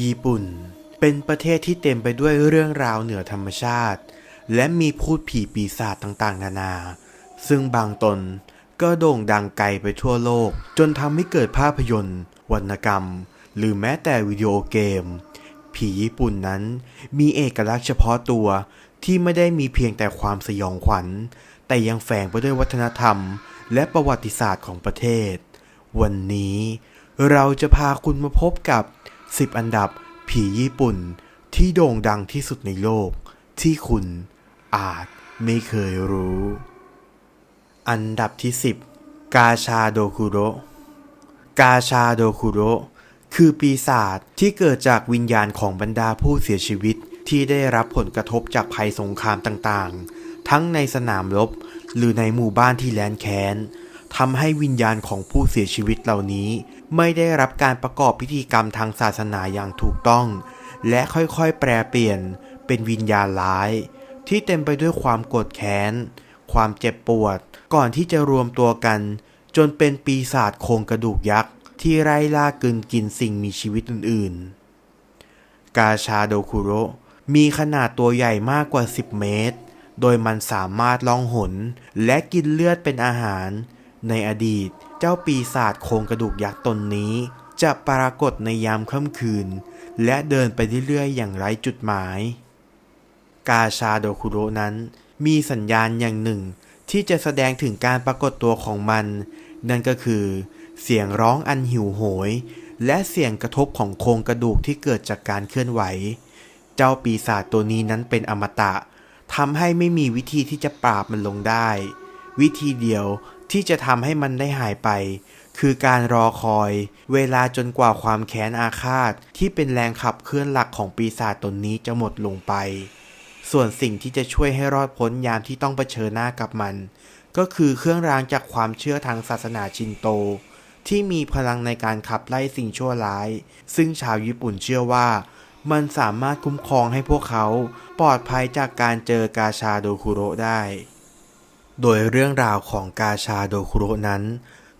ญี่ปุ่น เป็นประเทศที่เต็มไปด้วยเรื่องราวเหนือธรรมชาติ และมีพูดผีปีศาจต่างๆ นานา ซึ่งบางตนก็โด่งดังไกลไปทั่วโลก จนทำให้เกิดภาพยนตร์ วรรณกรรม หรือแม้แต่วิดีโอเกม ผีญี่ปุ่นนั้น มีเอกลักษณ์เฉพาะตัวที่ไม่ได้มีเพียงแต่ความสยองขวัญ แต่ยังแฝงไปด้วยวัฒนธรรม และประวัติศาสตร์ของประเทศ วันนี้เราจะพาคุณมาพบกับ 10 อันดับ ผีญี่ปุ่น ที่โด่งดังที่สุดในโลก ที่คุณอาจไม่เคยรู้ อันดับที่ 10 กาชาโดคุโรกาชาโดคุโรคือปีศาจที่เกิดจากวิญญาณของบรรดาผู้เสียชีวิตที่ได้รับผลกระทบจากภัยสงครามต่างๆ ทั้งในสนามรบ หรือในหมู่บ้านที่แลนแค้นทำให้วิญญาณของผู้เสียชีวิตเหล่านี้ ไม่ได้รับการประกอบพิธีกรรมทางศาสนาอย่างถูกต้อง และค่อยๆ แปรเปลี่ยนเป็นวิญญาณร้าย ที่เต็มไปด้วยความโกรธแค้น ความเจ็บปวด ก่อนที่จะรวมตัวกัน จนเป็นปีศาจโครงกระดูกยักษ์ ที่ไล่ล่ากลืนกินสิ่งมีชีวิตอื่นๆ กาชาโดคุโรมีขนาดตัวใหญ่มากกว่า 10 เมตร โดยมันสามารถล่องหน และกินเลือดเป็นอาหาร ในอดีตเจ้าปีศาจโครงกระดูกยักษ์ตนนี้ จะปรากฏในยามค่ำคืน และเดินไปเรื่อยๆอย่างไร้จุดหมาย กาชาโดคุโรนั้นมีสัญญาณอย่างหนึ่ง ที่จะแสดงถึงการปรากฏตัวของมัน นั่นก็คือ เสียงร้องอันหิวโหย และเสียงกระทบของโครงกระดูกที่เกิดจากการเคลื่อนไหว เจ้าปีศาจตัวนี้นั้นเป็นอมตะทำให้ไม่มีวิธีที่จะปราบมันลงได้ วิธีเดียว ที่จะทำให้มันได้หายไป คือการรอคอย เวลาจนกว่าความแค้นอาฆาต ที่เป็นแรงขับเคลื่อนหลักของปีศาจตนนี้จะหมดลงไป ส่วนสิ่งที่จะช่วยให้รอดพ้นยามที่ต้องเผชิญหน้ากับมัน ก็คือเครื่องรางจากความเชื่อทางศาสนาชินโต ที่มีพลังในการขับไล่สิ่งชั่วร้าย ซึ่งชาวญี่ปุ่นเชื่อว่า มันสามารถคุ้มครองให้พวกเขา ปลอดภัยจากการเจอกาชาโดคุโรได้ โดยเรื่องราวของกาชาโดคุโรนั้น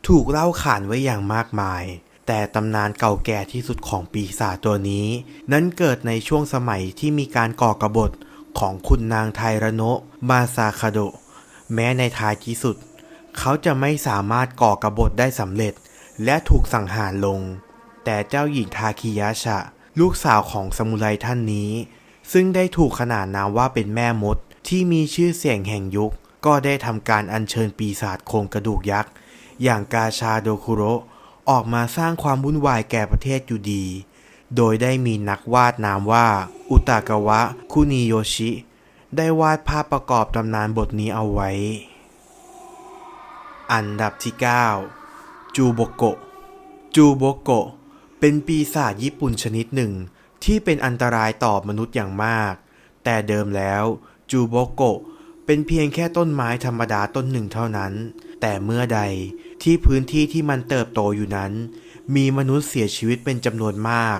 ถูกเล่าขานไว้อย่างมากมาย แต่ตำนานเก่าแก่ที่สุดของปีศาจตัวนี้ นั้นเกิดในช่วงสมัยที่มีการก่อกรบฏของคุณนางไทระโนะมาซาคาโดแม้ในท้ายที่สุด เขาจะไม่สามารถก่อกรบฏได้สำเร็จ และถูกสังหารลง แต่เจ้าหญิงทาคิยะชะ ลูกสาวของสมุไรท่านนี้ ซึ่งได้ถูกขนานนามว่าเป็นแม่มดที่มีชื่อเสียงแห่งยุค ก็ได้ทำการอัญเชิญปีศาจโครงกระดูกยักษ์ อย่างกาชาโดคุโรออกมาสร้างความวุ่นวายแก่ประเทศอยู่ดี โดยได้มีนักวาดนามว่า อุตากาวะ คุนิโยชิ ได้วาดภาพประกอบตำนานบทนี้เอาไว้ อันดับที่ 9 จูโบโกะ จูโบโกะ เป็นปีศาจญี่ปุ่นชนิดหนึ่ง ที่เป็นอันตรายต่อมนุษย์อย่างมาก แต่เดิมแล้ว จูโบโกะ เป็นเพียงแค่ต้นไม้ธรรมดาต้นหนึ่งเท่านั้น แต่เมื่อใดที่พื้นที่ที่มันเติบโตอยู่นั้น มีมนุษย์เสียชีวิตเป็นจำนวนมาก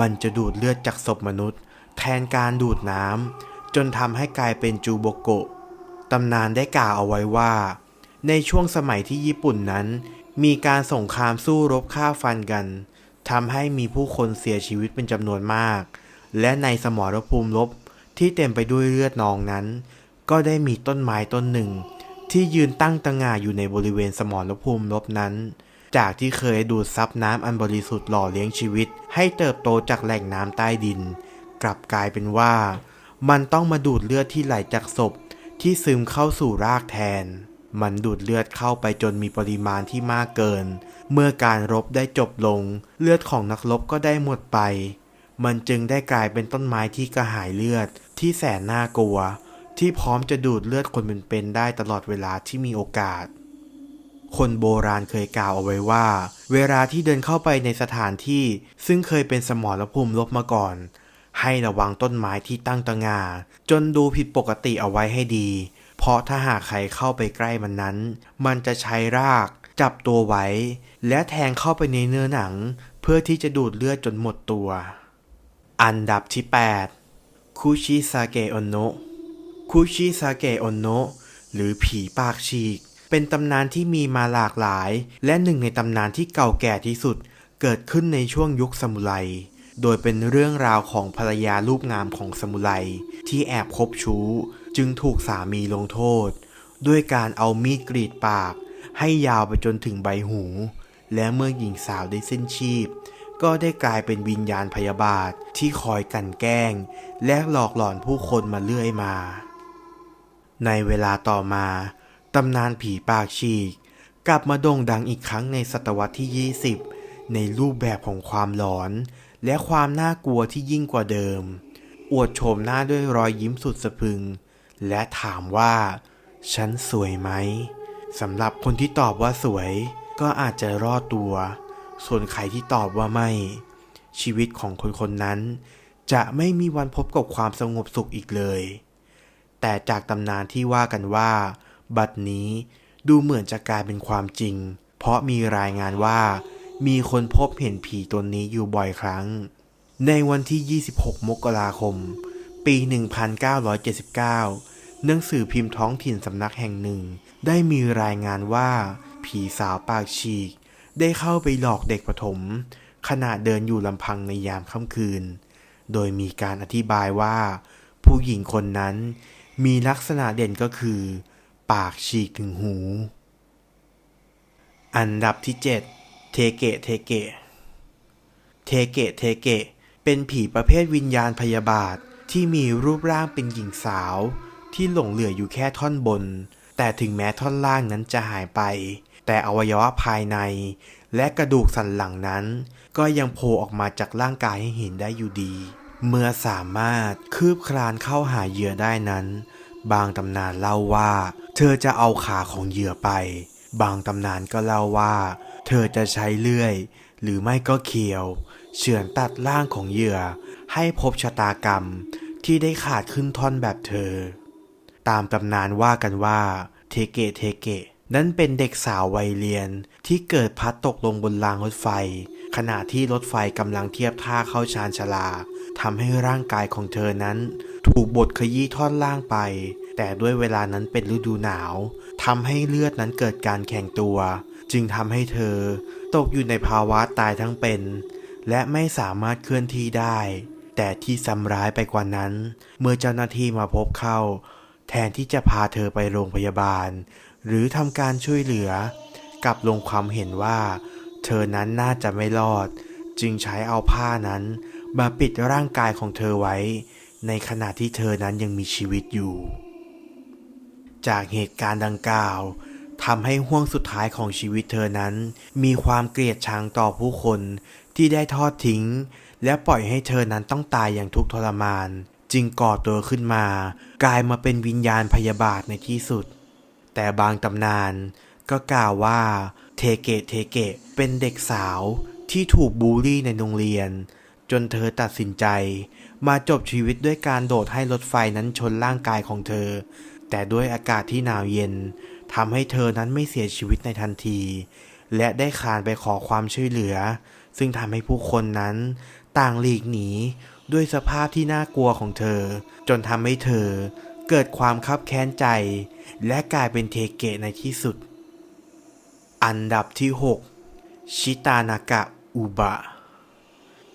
มันจะดูดเลือดจากศพมนุษย์ แทนการดูดน้ำจนทำให้กลายเป็นจูโบโกะตำนานได้กล่าวเอาไว้ว่า ในช่วงสมัยที่ญี่ปุ่นนั้น มีการสงครามสู้รบฆ่าฟันกันทำให้มีผู้คนเสียชีวิตเป็นจำนวนมาก และในสมรภูมิรบที่เต็มไปด้วยเลือดนองนั้น ก็ได้มีต้นไม้ต้นหนึ่ง ที่ยืนตั้งตะงาอยู่ในบริเวณสมรภูมิรบนั้น จากที่เคยดูดซับน้ำอันบริสุทธิ์หล่อเลี้ยงชีวิต ให้เติบโตจากแหล่งน้ำใต้ดิน กลับกลายเป็นว่า มันต้องมาดูดเลือดที่ไหลจากศพ ที่ซึมเข้าสู่รากแทน มันดูดเลือดเข้าไปจนมีปริมาณที่มากเกิน เมื่อการรบได้จบลง เลือดของนักรบก็ได้หมดไป มันจึงได้กลายเป็นต้นไม้ที่กระหายเลือดที่แสนน่ากลัว ที่พร้อมจะดูดเลือดคนเป็นๆได้ตลอดเวลาที่มีโอกาส คนโบราณเคยกล่าวเอาไว้ว่า เวลาที่เดินเข้าไปในสถานที่ซึ่งเคยเป็นสมรภูมิรบมาก่อน ให้ระวังต้นไม้ที่ตั้งตะงา จนดูผิดปกติเอาไว้ให้ดี เพราะถ้าหากใครเข้าไปใกล้มันนั้น มันจะใช้รากจับตัวไว้ และแทงเข้าไปในเนื้อหนัง เพื่อที่จะดูดเลือดจนหมดตัว อันดับที่ 8 คุชิซาเกะอนโนะ คุชิซาเกะอนโนะหรือผีปากฉีก เป็นตำนานที่มีมาหลากหลาย และหนึ่งในตำนานที่เก่าแก่ที่สุด เกิดขึ้นในช่วงยุคซามูไรโดยเป็นเรื่องราวของภรรยารูปงามของสมุไรที่แอบคบชู้ จึงถูกสามีลงโทษ ด้วยการเอามีดกรีดปาก ให้ยาวไปจนถึงใบหู และเมื่อหญิงสาวได้สิ้นชีพ ก็ได้กลายเป็นวิญญาณพยาบาทที่คอยกันแกล้ง และหลอกหลอนผู้คนมาเรื่อยมา ในเวลาต่อมา ตำนานผีปากฉีก กลับมาโด่งดังอีกครั้งในศตวรรษที่ 20 ในรูปแบบของความหลอน และความน่ากลัวที่ยิ่งกว่าเดิม อวดโฉมหน้าด้วยรอยยิ้มสุดสะพึง และถามว่า ฉันสวยไหมสำหรับคนที่ตอบว่าสวย ก็อาจจะรอดตัว ส่วนใครที่ตอบว่าไม่ ชีวิตของคนคนนั้น จะไม่มีวันพบกับความสงบสุขอีกเลย แต่จากตำนานที่ว่ากันว่า บัดนี้ดูเหมือนจะกลายเป็นความจริง เพราะมีรายงานว่า มีคนพบเห็นผีตนนี้อยู่บ่อยครั้ง ในวันที่ 26 มกราคม ปี 1979 หนังสือพิมพ์ท้องถิ่นสำนักแห่งหนึ่ง ได้มีรายงานว่า ผีสาวปากฉีก ได้เข้าไปหลอกเด็กประถม ขณะเดินอยู่ลำพังในยามค่ำคืน โดยมีการอธิบายว่า ผู้หญิงคนนั้น มีลักษณะเด่นก็คือ ปากฉีกถึงหู อันดับที่ 7 เทเกะเทเกะ เทเกะเทเกะ เป็นผีประเภทวิญญาณพยาบาทที่มีรูปร่างเป็นหญิงสาว ที่หลงเหลืออยู่แค่ท่อนบน แต่ถึงแม้ท่อนล่างนั้นจะหายไป แต่อวัยวะภายใน และกระดูกสันหลังนั้น ก็ยังโผล่ออกมาจากร่างกายให้เห็นได้อยู่ดี เมื่อสามารถคืบคลานเข้าหาเหยื่อได้นั้น บางตำนานเล่าว่า เธอจะเอาขาของเหยื่อไป บางตำนานก็เล่าว่า เธอจะใช้เลื่อย หรือไม่ก็เขียว เฉือนตัดร่างของเหยื่อ ให้พบชะตากรรมที่ได้ขาดขึ้นท่อนแบบเธอ ตามตำนานว่ากันว่า เทเกะเทเกะนั้นเป็นเด็กสาววัยเรียนที่เกิดพัดตกลงบนรางรถไฟ ขณะที่รถไฟกำลังเทียบท่าเข้าชานชาลา ทำให้ร่างกายของเธอนั้น ถูกบดขยี้ท่อนล่างไป แต่ด้วยเวลานั้นเป็นฤดูหนาวทำให้เลือดนั้นเกิดการแข็งตัว จึงทำให้เธอ ตกอยู่ในภาวะตายทั้งเป็น และไม่สามารถเคลื่อนที่ได้ แต่ที่ซ้ำร้ายไปกว่านั้น เมื่อเจ้าหน้าที่มาพบเข้า แทนที่จะพาเธอไปโรงพยาบาล หรือทำการช่วยเหลือกลับลงความเห็นว่า เธอนั้นน่าจะไม่รอด จึงใช้เอาผ้านั้น มาปิดร่างกายของเธอไว้ ในขณะที่เธอนั้นยังมีชีวิตอยู่ จากเหตุการณ์ดังกล่าวทำให้ห่วงสุดท้ายของชีวิตเธอนั้น มีความเกลียดชังต่อผู้คนที่ได้ทอดทิ้ง และปล่อยให้เธอนั้นต้องตายอย่างทุกข์ทรมาน จึงก่อตัวขึ้นมา กลายมาเป็นวิญญาณพยาบาทในที่สุด แต่บางตำนานก็กล่าวว่าเทเกะเทเกะเป็นเด็กสาวที่ถูกบูลลี่ในโรงเรียน จนเธอตัดสินใจ มาจบชีวิตด้วยการโดดให้รถไฟนั้นชนร่างกายของเธอ แต่ด้วยอากาศที่หนาวเย็นทำให้เธอนั้นไม่เสียชีวิตในทันที และได้คานไปขอความช่วยเหลือ ซึ่งทำให้ผู้คนนั้นต่างหลีกหนีด้วยสภาพที่น่ากลัวของเธอ จนทำให้เธอเกิดความคับแค้นใจ และกลายเป็นเทเกะในที่สุด อันดับที่ 6 ชิตานากะอุบะ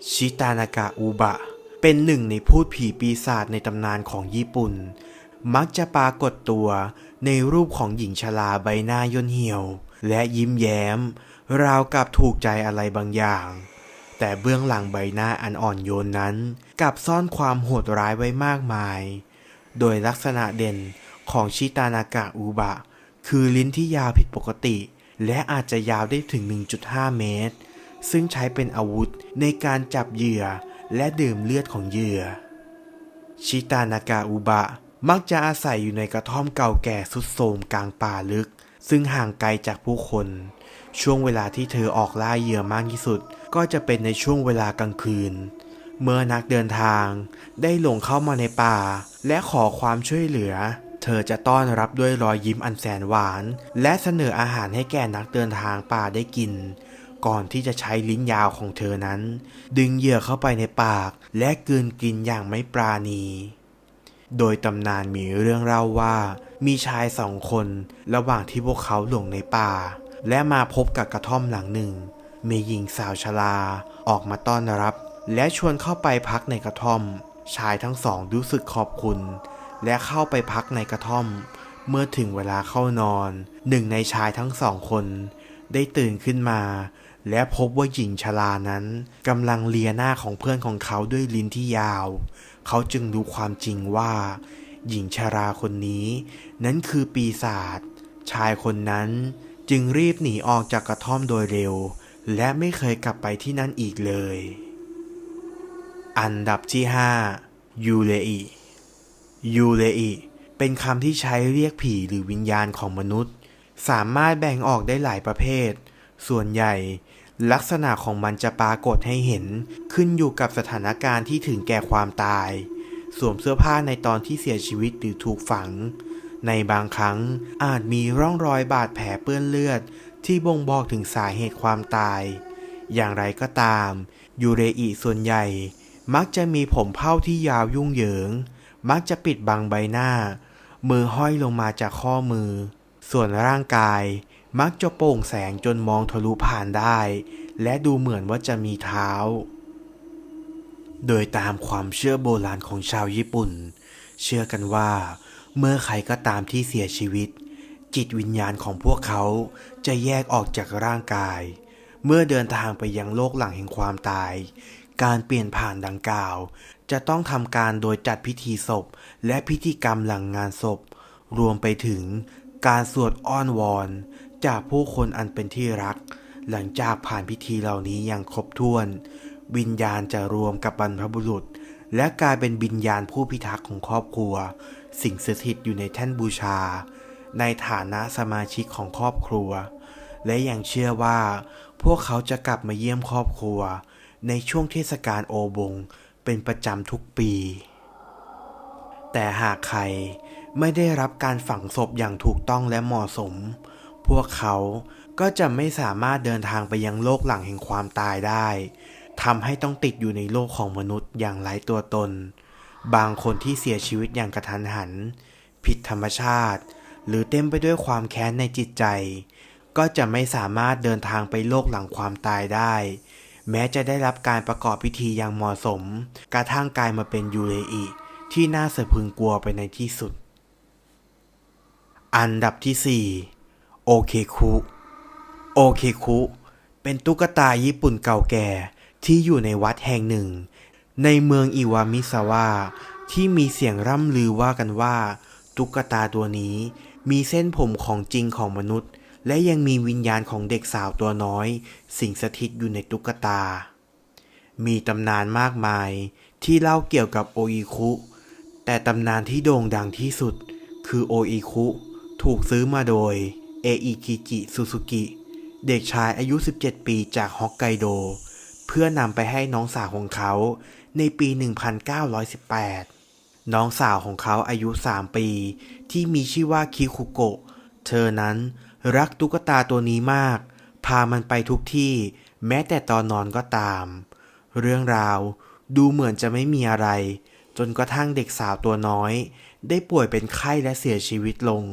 ชิตานากะอุบะ เป็นหนึ่งในพูดผีปีศาจในตำนานของญี่ปุ่น มักจะปรากฏตัวในรูปของหญิงชราใบหน้าย่นเหี่ยว และยิ้มแย้ม ราวกับถูกใจอะไรบางอย่าง แต่เบื้องหลังใบหน้าอันอ่อนโยนนั้นกลับซ่อนความโหดร้ายไว้มากมาย โดยลักษณะเด่นของชิตานากะอุบะ คือลิ้นที่ยาวผิดปกติ และอาจจะยาวได้ถึง 1.5 เมตร ซึ่งใช้เป็นอาวุธในการจับเหยื่อและดื่มเลือดของเหยื่อ ชิตานากะอุบะมักจะอาศัยอยู่ในกระท่อมเก่าแก่สุดโทรมกลางป่าลึก ซึ่งห่างไกลจากผู้คน ช่วงเวลาที่เธอออกล่าเหยื่อมากที่สุด ก็จะเป็นในช่วงเวลากลางคืน เมื่อนักเดินทางได้หลงเข้ามาในป่า และขอความช่วยเหลือ เธอจะต้อนรับด้วยรอยยิ้มอันแสนหวาน และเสนออาหารให้แก่นักเดินทางป่าได้กิน ก่อนที่จะใช้ลิ้นยาวของเธอนั้น ดึงเหยื่อเข้าไปในปากและกืนกินอย่างไม่ปราณี โดยตำนานมีเรื่องเล่าว่า มีชายสองคนระหว่างที่พวกเขาหลงในป่า และมาพบกับกระท่อมหลังหนึ่ง มีหญิงสาวชราออกมาต้อนรับ และชวนเข้าไปพักในกระท่อม ชายทั้งสองรู้สึกขอบคุณ และเข้าไปพักในกระท่อม เมื่อถึงเวลาเข้านอน หนึ่งในชายทั้งสองคน ได้ตื่นขึ้นมา และพบว่าหญิงชรานั้นกำลังเลียหน้าของเพื่อนของเขาด้วยลิ้นที่ยาว เขาจึงรู้ความจริงว่า หญิงชราคนนี้ นั้นคือปีศาจชายคนนั้นจึงรีบหนีออกจากกระท่อมโดยเร็ว และไม่เคยกลับไปที่นั่นอีกเลย อันดับที่ 5 ยูเลอิยูเลอิเป็นคำที่ใช้เรียกผีหรือวิญญาณของมนุษย์ สามารถแบ่งออกได้หลายประเภท ส่วนใหญ่ ลักษณะของมันจะปรากฏให้เห็นขึ้นอยู่กับสถานการณ์ที่ถึงแก่ความตาย สวมเสื้อผ้าในตอนที่เสียชีวิตหรือถูกฝัง ในบางครั้งอาจมีร่องรอยบาดแผลเปื้อนเลือด ที่บ่งบอกถึงสาเหตุความตาย อย่างไรก็ตาม ยูเรอิส่วนใหญ่ มักจะมีผมเผ้าที่ยาวยุ่งเหยิง มักจะปิดบังใบหน้า มือห้อยลงมาจากข้อมือ ส่วนร่างกาย มักจะโปร่งแสงจนมองทะลุผ่านได้ และดูเหมือนว่าจะมีเท้า โดยตามความเชื่อโบราณของชาวญี่ปุ่น เชื่อกันว่า เมื่อใครก็ตามที่เสียชีวิต จิตวิญญาณของพวกเขาจะแยกออกจากร่างกาย เมื่อเดินทางไปยังโลกหลังแห่งความตาย การเปลี่ยนผ่านดังกล่าว จะต้องทำการโดยจัดพิธีศพ และพิธีกรรมหลังงานศพ รวมไปถึงการสวดอ้อนวอน จากผู้คนอันเป็นที่รัก หลังจากผ่านพิธีเหล่านี้อย่างครบถ้วน วิญญาณจะรวมกับบรรพบุรุษ และกลายเป็นวิญญาณผู้พิทักษ์ของครอบครัว สิ่งสถิตอยู่ในแท่นบูชา ในฐานะสมาชิกของครอบครัว และยังเชื่อว่า พวกเขาจะกลับมาเยี่ยมครอบครัว ในช่วงเทศกาลโอบงเป็นประจำทุกปี แต่หากใครไม่ได้รับการฝังศพอย่างถูกต้องและเหมาะสม พวกเขาก็จะไม่สามารถเดินทางไปยังโลกหลังแห่งความตายได้ทำให้ต้องติดอยู่ในโลกของมนุษย์อย่างไร้ตัวตน บางคนที่เสียชีวิตอย่างกระทันหัน ผิดธรรมชาติ หรือเต็มไปด้วยความแค้นในจิตใจ ก็จะไม่สามารถเดินทางไปโลกหลังความตายได้ แม้จะได้รับการประกอบพิธีอย่างเหมาะสม กระทั่งกลายมาเป็นยูเรอิที่น่าสะพรึงกลัวไปในที่สุด อันดับที่ 4 โอเคคุโอเคคุ เป็นตุ๊กตาญี่ปุ่นเก่าแก่ที่อยู่ในวัดแห่งหนึ่ง ในเมืองอิวามิซาวะที่มีเสียงร่ำลือว่ากันว่า ตุ๊กตาตัวนี้ มีเส้นผมของจริงของมนุษย์ และยังมีวิญญาณของเด็กสาวตัวน้อย สิงสถิตอยู่ในตุ๊กตา มีตำนานมากมายที่เล่าเกี่ยวกับโออิคุ แต่ตำนานที่โด่งดังที่สุด คือโออิคุ ถูกซื้อมาโดย เออิคิจิซูซูกิ เด็กชายอายุ 17 ปีจากฮอกไกโด เพื่อนำไปให้น้องสาวของเขาในปี 1918 น้องสาวของเขาอายุ 3 ปี ที่มีชื่อว่าคิคุโกะ เธอนั้นรักตุ๊กตาตัวนี้มาก พามันไปทุกที่ แม้แต่ตอนนอนก็ตาม เรื่องราวดูเหมือนจะไม่มีอะไร จนกระทั่งเด็กสาวตัวน้อย ได้ป่วยเป็นไข้และเสียชีวิตลง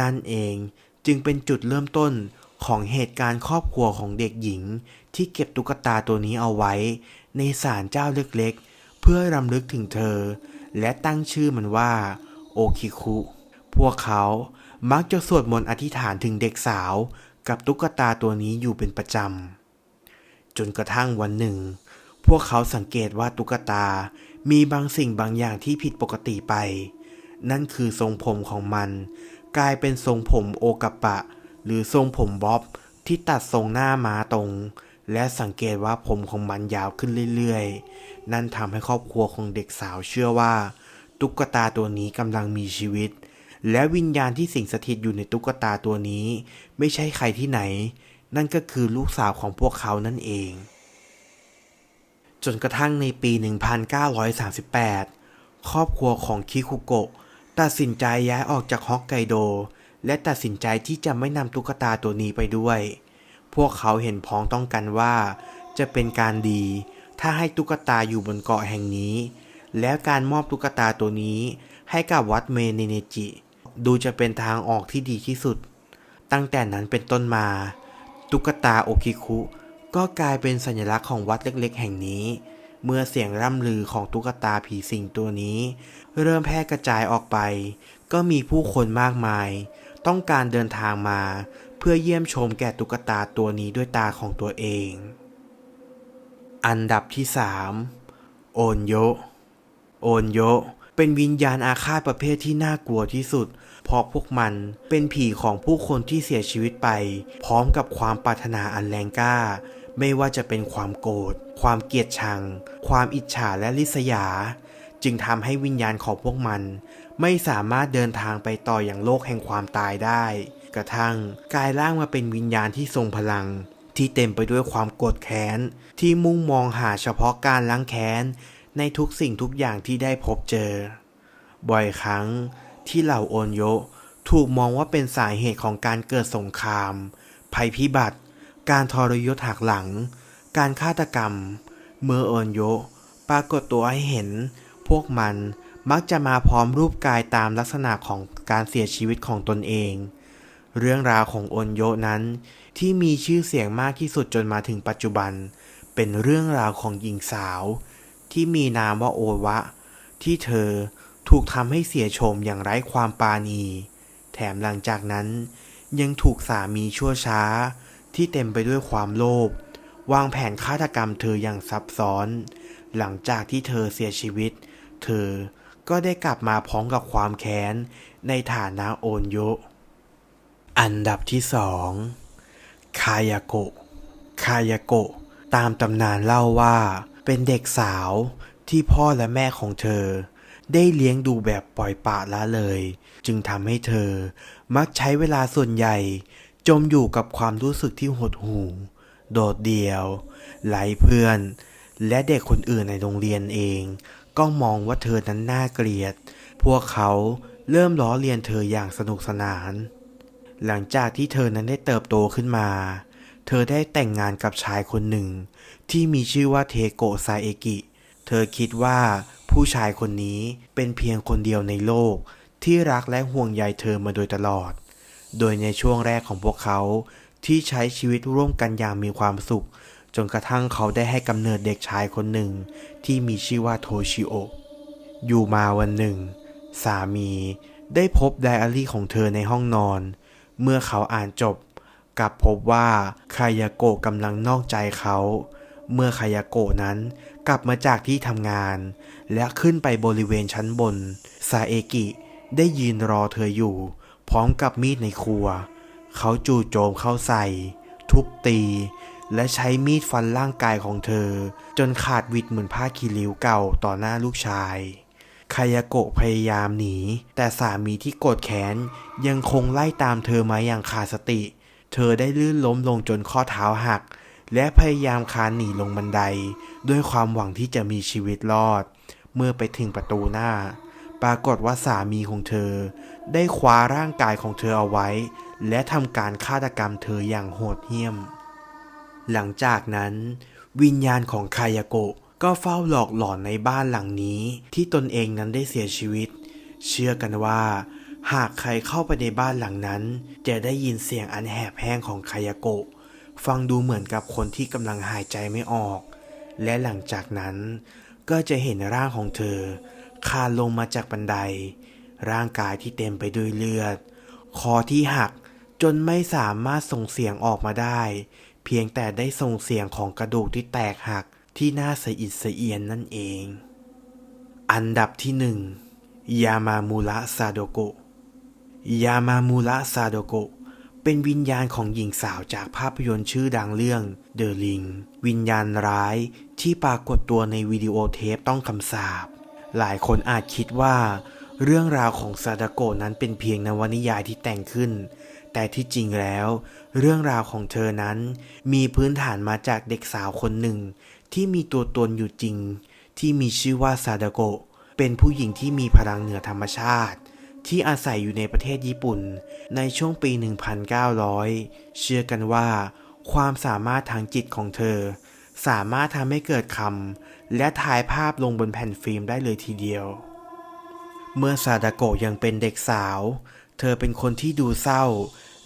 นั่นเอง จึงเป็นจุดเริ่มต้นของเหตุการณ์ครอบครัวของเด็กหญิง ที่เก็บตุ๊กตาตัวนี้เอาไว้ ในศาลเจ้าเล็กๆ เพื่อรำลึกถึงเธอ และตั้งชื่อมันว่า โอคิคุ พวกเขามักจะสวดมนต์อธิษฐานถึงเด็กสาว กับตุ๊กตาตัวนี้อยู่เป็นประจำ จนกระทั่งวันหนึ่ง พวกเขาสังเกตว่าตุ๊กตามีบางสิ่งบางอย่างที่ผิดปกติไป นั่นคือทรงผมของมัน กลายเป็นทรงผมโอกาปะ หรือทรงผมบ๊อบที่ตัดทรงหน้าม้าตรง และสังเกตว่าผมของมันยาวขึ้นเรื่อยๆ นั่นทำให้ครอบครัวของเด็กสาวเชื่อว่า ตุ๊กตาตัวนี้กำลังมีชีวิต และวิญญาณที่สิงสถิตอยู่ในตุ๊กตาตัวนี้ ไม่ใช่ใครที่ไหน นั่นก็คือลูกสาวของพวกเขานั่นเอง จนกระทั่งในปี 1938 ครอบครัวของคิคุโกะ ตัดสินใจย้ายออกจากฮอกไกโด และตัดสินใจที่จะไม่นำตุ๊กตาตัวนี้ไปด้วย พวกเขาเห็นพ้องต้องกันว่า จะเป็นการดี ถ้าให้ตุ๊กตาอยู่บนเกาะแห่งนี้ แล้วการมอบตุ๊กตาตัวนี้ให้กับวัดเมเนเนจิ ดูจะเป็นทางออกที่ดีที่สุด ตั้งแต่นั้นเป็นต้นมา ตุ๊กตาโอคิคุก็กลายเป็นสัญลักษณ์ของวัดเล็กๆ แห่งนี้ เมื่อเสียงร่ำลือของตุ๊กตาผีสิงตัวนี้ เริ่มแพร่กระจายออกไป ก็มีผู้คนมากมาย ต้องการเดินทางมา เพื่อเยี่ยมชมแก่ตุ๊กตาตัวนี้ด้วยตาของตัวเอง อันดับที่ 3 โอนโย โอนโยเป็นวิญญาณอาฆาตประเภทที่น่ากลัวที่สุด เพราะพวกมันเป็นผีของผู้คนที่เสียชีวิตไป พร้อมกับความปรารถนาอันแรงกล้า ไม่ว่าจะเป็นความโกรธ ความเกลียดชัง ความอิจฉาและริษยา จึงทำให้วิญญาณของพวกมัน ไม่สามารถเดินทางไปต่ออย่างโลกแห่งความตายได้ กระทั่งกลายร่างมาเป็นวิญญาณที่ทรงพลัง ที่เต็มไปด้วยความโกรธแค้น ที่มุ่งมองหาเฉพาะการล้างแค้น ในทุกสิ่งทุกอย่างที่ได้พบเจอ บ่อยครั้งที่เหล่าโอนโยถูกมองว่าเป็นสาเหตุของการเกิดสงคราม ภัยพิบัติ การทรยศหักหลัง การฆาตกรรม เมื่อโอนโยปรากฏตัวให้เห็น พวกมันมักจะมาพร้อมรูปกายตามลักษณะของการเสียชีวิตของตนเอง เรื่องราวของโอนโยนั้น ที่มีชื่อเสียงมากที่สุดจนมาถึงปัจจุบัน เป็นเรื่องราวของหญิงสาว ที่มีนามว่าโอวะ ที่เธอถูกทำให้เสียโฉมอย่างไร้ความปราณี แถมหลังจากนั้นยังถูกสามีชั่วช้า ที่เต็มไปด้วยความโลภวางแผนฆาตกรรมเธออย่างซับซ้อน หลังจากที่เธอเสียชีวิต เธอก็ได้กลับมาพร้อมกับความแค้น ในฐานะโอนโย อันดับที่สองคายาโกะ คายาโกะ ตามตำนานเล่าว่า เป็นเด็กสาวที่พ่อและแม่ของเธอ ได้เลี้ยงดูแบบปล่อยปละละเลย จึงทำให้เธอมักใช้เวลาส่วนใหญ่ จมอยู่กับความรู้สึกที่หดหู่โดดเดี่ยวไร้เพื่อน และเด็กคนอื่นในโรงเรียนเอง ก็มองว่าเธอนั้นน่าเกลียด พวกเขาเริ่มล้อเลียนเธออย่างสนุกสนาน หลังจากที่เธอนั้นได้เติบโตขึ้นมา เธอได้แต่งงานกับชายคนหนึ่ง ที่มีชื่อว่าเทโกะซาเอกิ เธอคิดว่าผู้ชายคนนี้เป็นเพียงคนเดียวในโลกที่รักและห่วงใยเธอมาโดยตลอด โดยในช่วงแรกของพวกเขาที่ใช้ชีวิตร่วมกันอย่างมีความสุข จนกระทั่งเขาได้ให้กำเนิดเด็กชายคนหนึ่งที่มีชื่อว่าโทชิโอ อยู่มาวันหนึ่ง สามีได้พบไดอารี่ของเธอในห้องนอน เมื่อเขาอ่านจบกลับพบว่าคายาโกะกำลังนอกใจเขา เมื่อคายาโกะนั้นกลับมาจากที่ทำงาน และขึ้นไปบริเวณชั้นบนซาเอกิได้ยืนรอเธออยู่ พร้อมกับมีดในครัว เขาจู่โจมเข้าใส่ ทุบตี และใช้มีดฟันร่างกายของเธอ จนขาดวิดเหมือนผ้าคีริ้วเก่าต่อหน้าลูกชายคายาโกะพยายามหนี แต่สามีที่โกรธแค้นยังคงไล่ตามเธอมาอย่างขาดสติ เธอได้ลื่นล้มลงจนข้อเท้าหัก และพยายามคานหนีลงบันได ด้วยความหวังที่จะมีชีวิตรอด เมื่อไปถึงประตูหน้า ปรากฏว่าสามีของเธอ ได้คว้าร่างกายของเธอเอาไว้ และทำการฆาตกรรมเธออย่างโหดเหี้ยม หลังจากนั้น วิญญาณของคายาโกะก็เฝ้าหลอกหลอนในบ้านหลังนี้ ที่ตนเองนั้นได้เสียชีวิต เชื่อกันว่า หากใครเข้าไปในบ้านหลังนั้น จะได้ยินเสียงอันแหบแห้งของคายาโกะฟังดูเหมือนกับคนที่กำลังหายใจไม่ออก และหลังจากนั้นก็จะเห็นร่างของเธอ คานลงมาจากบันได ร่างกายที่เต็มไปด้วยเลือด คอที่หักจนไม่สามารถส่งเสียงออกมาได้ เพียงแต่ได้ส่งเสียงของกระดูกที่แตกหักที่น่าสะอิดสะเอียนนั่นเอง อันดับที่หนึ่งยามามูระซาโดโกะยามามูระซาโดโกะเป็นวิญญาณของหญิงสาวจากภาพยนตร์ชื่อดังเรื่อง The Ring วิญญาณร้ายที่ปรากฏตัวในวิดีโอเทปต้องคำสาป หลายคนอาจคิดว่า เรื่องราวของซาดาโกะนั้นเป็นเพียงนวนิยายที่แต่งขึ้น แต่ที่จริงแล้ว เรื่องราวของเธอนั้น มีพื้นฐานมาจากเด็กสาวคนหนึ่ง ที่มีตัวตนอยู่จริง ที่มีชื่อว่าซาดาโกะเป็นผู้หญิงที่มีพลังเหนือธรรมชาติ ที่อาศัยอยู่ในประเทศญี่ปุ่น ในช่วงปี 1900 เชื่อกันว่า ความสามารถทางจิตของเธอ สามารถทำให้เกิดคำและถ่ายภาพลงบนแผ่นฟิล์มได้เลยทีเดียว เมื่อซาดาโกะยังเป็นเด็กสาว เธอเป็นคนที่ดูเศร้า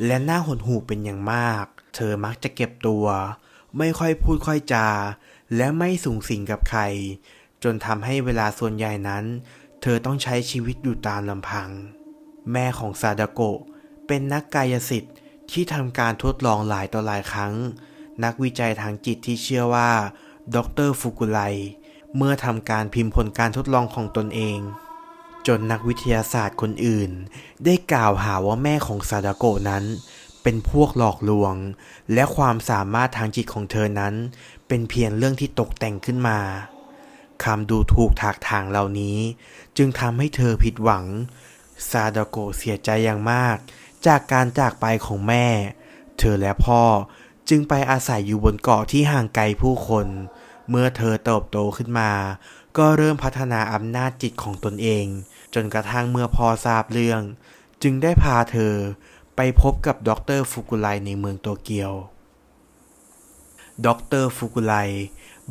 และน่าหดหู่เป็นอย่างมาก เธอมักจะเก็บตัว ไม่ค่อยพูดค่อยจา และไม่สูงสิงกับใคร จนทำให้เวลาส่วนใหญ่นั้น เธอต้องใช้ชีวิตอยู่ตามลำพัง แม่ของซาดาโกะเป็นนักกายสิทธิ์ที่ทำการทดลองหลายต่อหลายครั้ง นักวิจัยทางจิตที่เชื่อว่าดรฟุกุไลเมื่อทำการพิมพ์ผลการทดลองของตนเอง จนนักวิทยาศาสตร์คนอื่น ได้กล่าวหาว่าแม่ของซาดาโกนั้น เป็นพวกหลอกลวง และความสามารถทางจิตของเธอนั้น เป็นเพียงเรื่องที่ตกแต่งขึ้นมาคำดูถูกถากถางเหล่านี้ จึงทำให้เธอผิดหวังซาดาโกเสียใจอย่างมาก จากการจากไปของแม่ เธอและพ่อ จึงไปอาศัยอยู่บนเกาะที่ห่างไกลผู้คน เมื่อเธอเติบโตขึ้นมา ก็เริ่มพัฒนาอำนาจจิตของตนเอง จนกระทั่งเมื่อพอทราบเรื่อง จึงได้พาเธอไปพบกับดรฟุกุไลในเมืองโตเกียว ดรฟุกุไล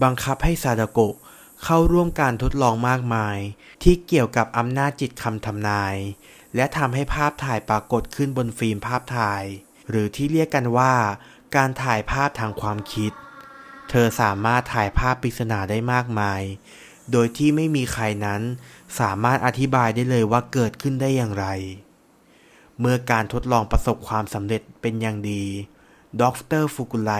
บังคับให้ซาดาโกะเข้าร่วมการทดลองมากมาย ที่เกี่ยวกับอำนาจจิตคำทำนาย และทำให้ภาพถ่ายปรากฏขึ้นบนฟิล์มภาพถ่าย หรือที่เรียกกันว่า การถ่ายภาพทางความคิด เธอสามารถถ่ายภาพปริศนาได้มากมาย โดยที่ไม่มีใครนั้นสามารถอธิบายได้เลยว่าเกิดขึ้นได้อย่างไร เมื่อการทดลองประสบความสำเร็จเป็นอย่างดีดรฟุกุไล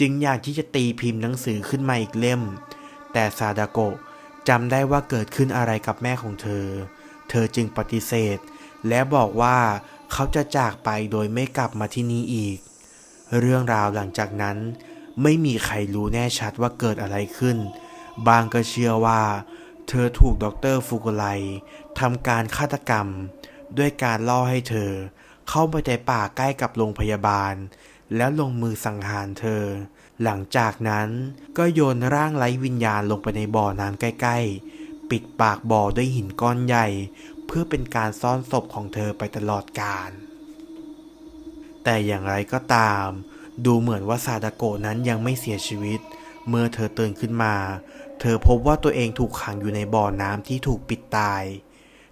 จึงอยากที่จะตีพิมพ์หนังสือขึ้นมาอีกเล่ม แต่ซาดาโกะจำได้ว่าเกิดขึ้นอะไรกับแม่ของเธอ เธอจึงปฏิเสธ และบอกว่าเขาจะจากไปโดยไม่กลับมาที่นี้อีก เรื่องราวหลังจากนั้น ไม่มีใครรู้แน่ชัดว่าเกิดอะไรขึ้น บางก็เชื่อว่า เธอถูกดรฟุกุไลทำการฆาตกรรม ด้วยการล่อให้เธอ เข้าไปในป่าใกล้กับโรงพยาบาล แล้วลงมือสังหารเธอ หลังจากนั้นก็โยนร่างไร้วิญญาณลงไปในบ่อน้ำใกล้ ๆ ปิดปากบ่อด้วยหินก้อนใหญ่ เพื่อเป็นการซ่อนศพของเธอไปตลอดกาล แต่อย่างไรก็ตาม ดูเหมือนว่าซาดาโกะนั้นยังไม่เสียชีวิต เมื่อเธอตื่นขึ้นมา เธอพบว่าตัวเองถูกขังอยู่ในบ่อน้ำที่ถูกปิดตาย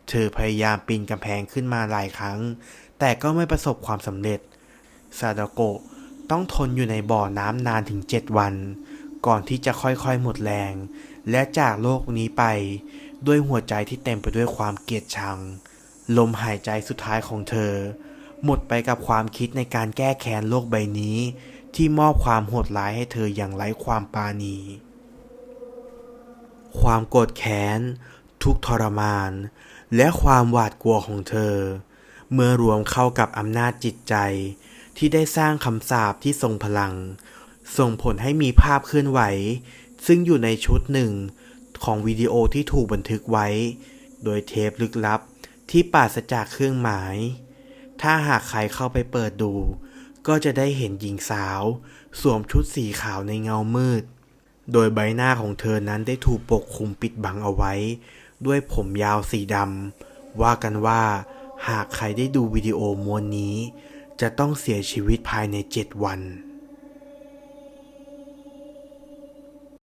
เธอพยายามปีนกำแพงขึ้นมาหลายครั้ง แต่ก็ไม่ประสบความสำเร็จซาดาโกะต้องทนอยู่ในบ่อน้ำนานถึง7วัน ก่อนที่จะค่อยๆหมดแรง และจากโลกนี้ไป ด้วยหัวใจที่เต็มไปด้วยความเกลียดชัง ลมหายใจสุดท้ายของเธอ หมดไปกับความคิดในการแก้แค้นโลกใบนี้ ที่มอบความโหดร้ายให้เธออย่างไร้ความปราณี ความโกรธแค้น ทุกทรมาน และความหวาดกลัวของเธอ เมื่อรวมเข้ากับอำนาจจิตใจ ที่ได้สร้างคำสาปที่ทรงพลัง ส่งผลให้มีภาพเคลื่อนไหว ซึ่งอยู่ในชุดหนึ่งของวิดีโอที่ถูกบันทึกไว้ โดยเทปลึกลับที่ปราศจากเครื่องหมาย ถ้าหากใครเข้าไปเปิดดู ก็จะได้เห็นหญิงสาว สวมชุดสีขาวในเงามืด โดยใบหน้าของเธอนั้นได้ถูกปกคลุมปิดบังเอาไว้ ด้วยผมยาวสีดำว่ากันว่า หากใครได้ดูวิดีโอมวนนี้ จะต้องเสียชีวิตภายใน7วัน